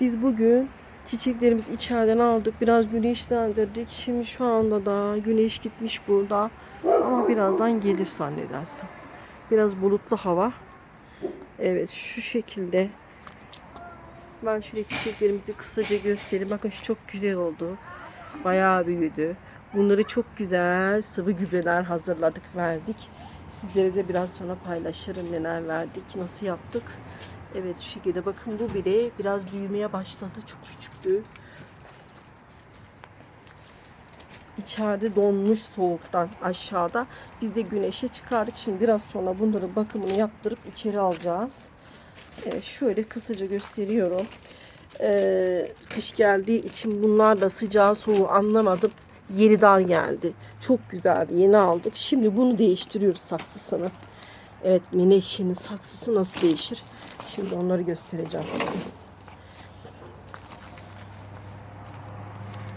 Biz bugün çiçeklerimizi içeriden aldık. Biraz güneşlendirdik. Şimdi şu anda da güneş gitmiş burada. Ama birazdan gelir zannedersem. Biraz bulutlu hava. Evet şu şekilde. Ben şöyle çiçeklerimizi kısaca göstereyim. Bakın şu çok güzel oldu. Bayağı büyüdü. Bunları çok güzel sıvı gübreler hazırladık, verdik. Sizlere de biraz sonra paylaşırım neler verdik, nasıl yaptık. Evet şu şekilde bakın bu bile biraz büyümeye başladı. Çok küçüktü. İçeride donmuş soğuktan aşağıda. Biz de güneşe çıkardık. Şimdi biraz sonra bunların bakımını yaptırıp içeri alacağız. Evet, şöyle kısaca gösteriyorum. Ee, kış geldiği için bunlar da sıcağı soğuğu anlamadım. Yeni dar geldi. Çok güzeldi. Yeni aldık. Şimdi bunu değiştiriyoruz saksısını. Evet menekşenin saksısı nasıl değişir? Şimdi onları göstereceğim.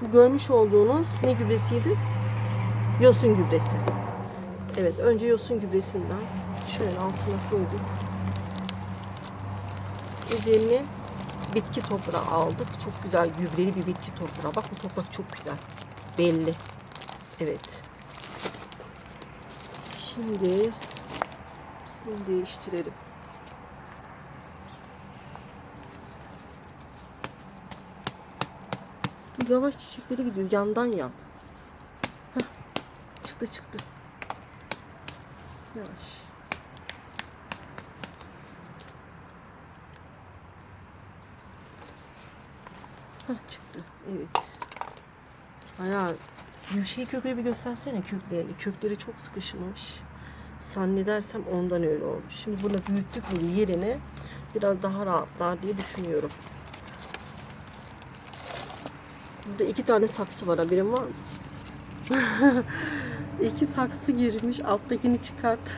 Bu görmüş olduğunuz ne gübresiydi? Yosun gübresi. Evet önce yosun gübresinden şöyle altına koyduk. Üzerine bitki toprağı aldık. Çok güzel gübreli bir bitki toprağı. Bak bu toprak çok güzel. Belli. Evet. Şimdi bunu değiştirelim. Dur yavaş çiçekleri gidiyor. Yandan yap. Heh. Çıktı çıktı. Yavaş. Heh, çıktı. Evet. Bayağı şey kökleri bir göstersene köklerini. Kökleri çok sıkışmış. Zannedersem ondan öyle olmuş. Şimdi bunu büyüttük mü yerine biraz daha rahatlar diye düşünüyorum. Burada iki tane saksı var haberin var mı? iki saksı girmiş. Alttakini çıkart.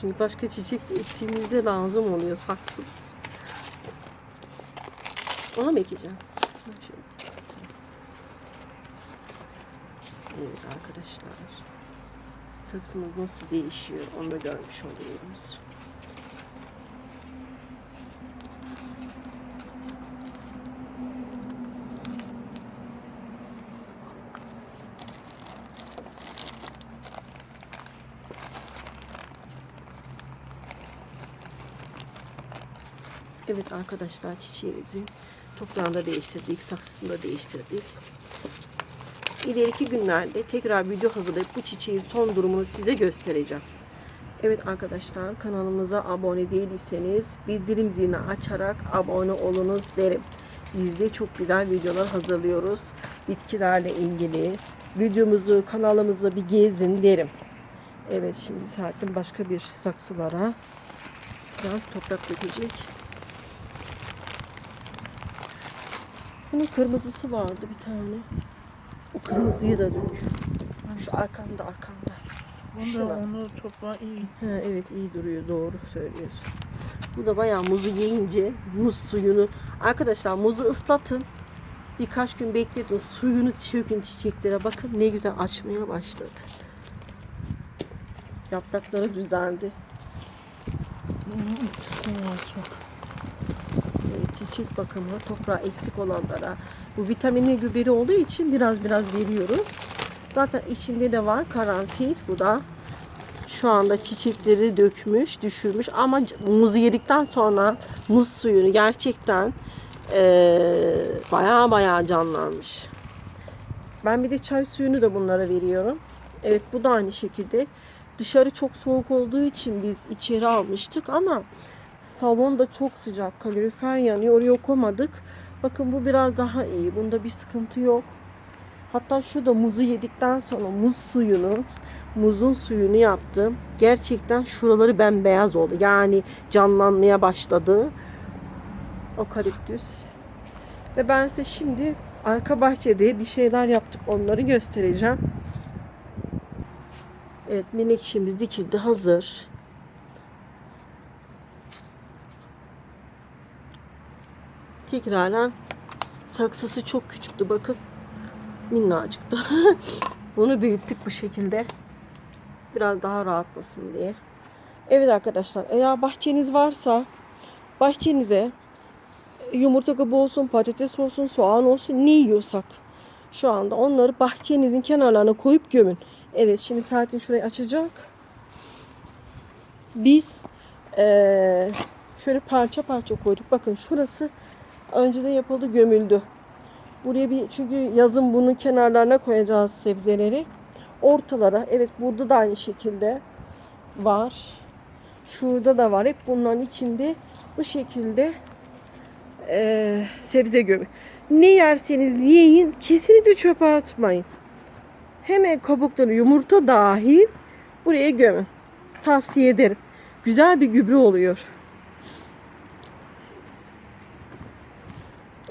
Şimdi başka çiçek ektiğimizde lazım oluyor saksı. Ona mı ekeceğim? Evet arkadaşlar. Saksımız nasıl değişiyor onu da görmüş oluyoruz. Evet arkadaşlar çiçeğimizin toprağını da değiştirdik, saksısını değiştirdik. İleriki günlerde tekrar video hazırlayıp bu çiçeğin son durumunu size göstereceğim. Evet arkadaşlar kanalımıza abone değilseniz bildirim zilini açarak abone olunuz derim. Biz de çok güzel videolar hazırlıyoruz. Bitkilerle ilgili videomuzu kanalımızı bir gezin derim. Evet şimdi saatin başka bir saksılara biraz toprak dökecek. Bunun kırmızısı vardı bir tane. O kırmızıyı da dök. Şu arkanda arkanda. Bunda Şuna. onu toprağı iyi. Ha, evet iyi duruyor doğru söylüyorsun. Bu da bayağı muzu yiyince muz suyunu arkadaşlar muzu ıslatın. Birkaç gün bekletin suyunu çökün çiçeklere bakın ne güzel açmaya başladı. Yaprakları düzlendi. Evet, çiçek bakımı toprağı eksik olanlara bu vitaminli gübreli olduğu için biraz biraz veriyoruz. Zaten içinde de var karanfil bu da şu anda çiçekleri dökmüş, düşürmüş ama muzu yedikten sonra muz suyunu gerçekten eee bayağı bayağı canlanmış. Ben bir de çay suyunu da bunlara veriyorum. Evet bu da aynı şekilde. Dışarı çok soğuk olduğu için biz içeri almıştık ama salon da çok sıcak. Kalorifer yanıyor. Oraya koymadık. Bakın bu biraz daha iyi. Bunda bir sıkıntı yok. Hatta şu da muzu yedikten sonra muz suyunu, muzun suyunu yaptım. Gerçekten şuraları bembeyaz oldu. Yani canlanmaya başladı. Okaliptüs. Ve ben size şimdi arka bahçede bir şeyler yaptık. Onları göstereceğim. Evet menekşemiz dikildi hazır. Tekrardan saksısı çok küçüktü bakın. Minnacıktı. Bunu büyüttük bu şekilde. Biraz daha rahatlasın diye. Evet arkadaşlar eğer bahçeniz varsa bahçenize yumurta kabuğu olsun, patates olsun, soğan olsun ne yiyorsak şu anda onları bahçenizin kenarlarına koyup gömün. Evet şimdi saatin şurayı açacak. Biz eee, şöyle parça parça koyduk. Bakın şurası önceden yapıldı gömüldü. Buraya bir çünkü yazın bunun kenarlarına koyacağız sebzeleri. Ortalara evet burada da aynı şekilde var. Şurada da var. Hep bunların içinde bu şekilde eee, sebze gömün. Ne yerseniz yiyin kesinlikle çöpe atmayın. Hemen kabukları yumurta dahil buraya gömün. Tavsiye ederim. Güzel bir gübre oluyor.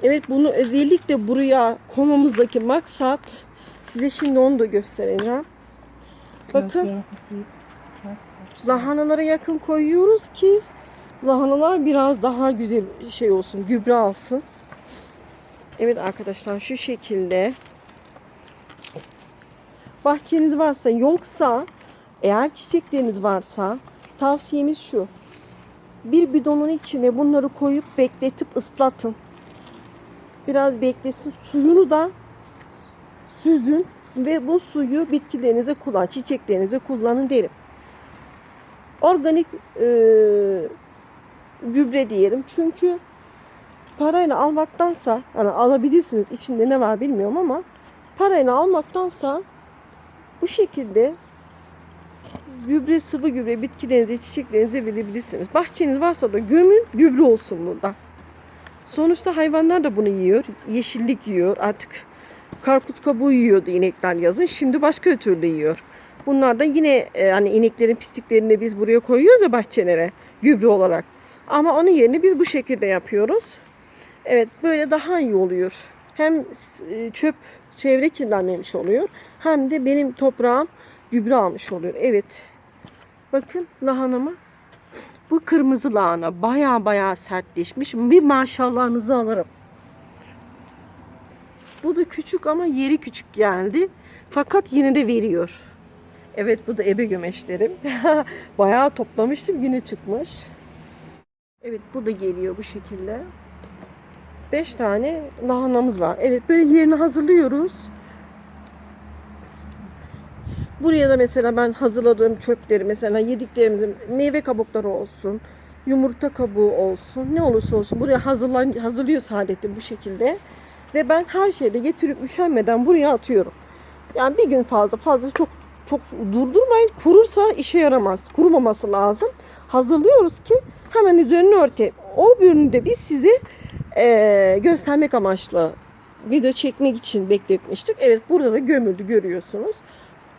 Evet bunu özellikle buraya koymamızdaki maksat size şimdi onu da göstereceğim. Bakın lahanalara yakın koyuyoruz ki lahanalar biraz daha güzel şey olsun, gübre alsın. Evet arkadaşlar şu şekilde bahçeniz varsa yoksa eğer çiçekleriniz varsa tavsiyemiz şu. Bir bidonun içine bunları koyup bekletip ıslatın. Biraz beklesin. Suyunu da süzün ve bu suyu bitkilerinize kullan, çiçeklerinize kullanın derim. Organik e, gübre diyelim. Çünkü parayla almaktansa hani alabilirsiniz içinde ne var bilmiyorum ama parayla almaktansa bu şekilde gübre sıvı gübre bitkilerinize çiçeklerinize verebilirsiniz. Bahçeniz varsa da gömün gübre olsun burada. Sonuçta hayvanlar da bunu yiyor. Yeşillik yiyor. Artık karpuz kabuğu yiyordu inekler yazın. Şimdi başka türlü yiyor. Bunlar da yine e, hani ineklerin pisliklerini biz buraya koyuyoruz ya bahçelere gübre olarak. Ama onun yerine biz bu şekilde yapıyoruz. Evet böyle daha iyi oluyor. Hem e, çöp çevre kirlenmemiş oluyor. Hem de benim toprağım gübre almış oluyor. Evet. Bakın lahanama. Bu kırmızı lahana baya baya sertleşmiş. Bir maşallahınızı alırım. Bu da küçük ama yeri küçük geldi. Fakat yine de veriyor. Evet bu da ebe gömeçlerim. Bayağı toplamıştım yine çıkmış. Evet bu da geliyor bu şekilde. 5 tane lahanamız var. Evet böyle yerini hazırlıyoruz. Buraya da mesela ben hazırladığım çöpleri mesela yediklerimizin meyve kabukları olsun, yumurta kabuğu olsun, ne olursa olsun buraya hazırlan, hazırlıyor Saadettin bu şekilde. Ve ben her şeyde getirip üşenmeden buraya atıyorum. Yani bir gün fazla fazla çok çok durdurmayın. Kurursa işe yaramaz. Kurumaması lazım. Hazırlıyoruz ki hemen üzerini örtelim. O ürünü de biz size eee, göstermek amaçlı video çekmek için bekletmiştik. Evet burada da gömüldü görüyorsunuz.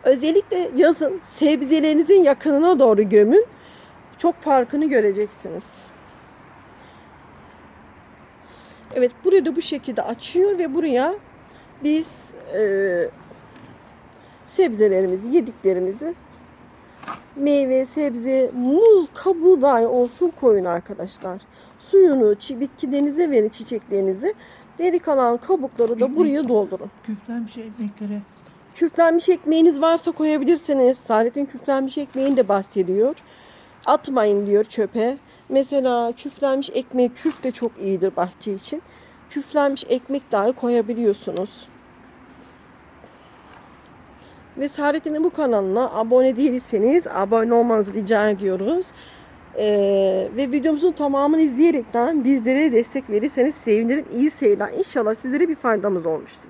Özellikle yazın sebzelerinizin yakınına doğru gömün. Çok farkını göreceksiniz. Evet burayı da bu şekilde açıyor ve buraya biz eee sebzelerimizi, yediklerimizi meyve, sebze, muz kabuğu dahi olsun koyun arkadaşlar. Suyunu çi- bitkilerinize verin çiçeklerinizi. Geri kalan kabukları da buraya doldurun. Küflenmiş ekmekleri. Küflenmiş ekmeğiniz varsa koyabilirsiniz. Saadet'in küflenmiş ekmeğini de bahsediyor. Atmayın diyor çöpe. Mesela küflenmiş ekmeği küf de çok iyidir bahçe için. Küflenmiş ekmek dahi koyabiliyorsunuz. Ve Saadet'in bu kanalına abone değilseniz abone olmanızı rica ediyoruz. Ee, ve videomuzun tamamını izleyerekten bizlere destek verirseniz sevinirim. İyi seyirler. İnşallah sizlere bir faydamız olmuştur.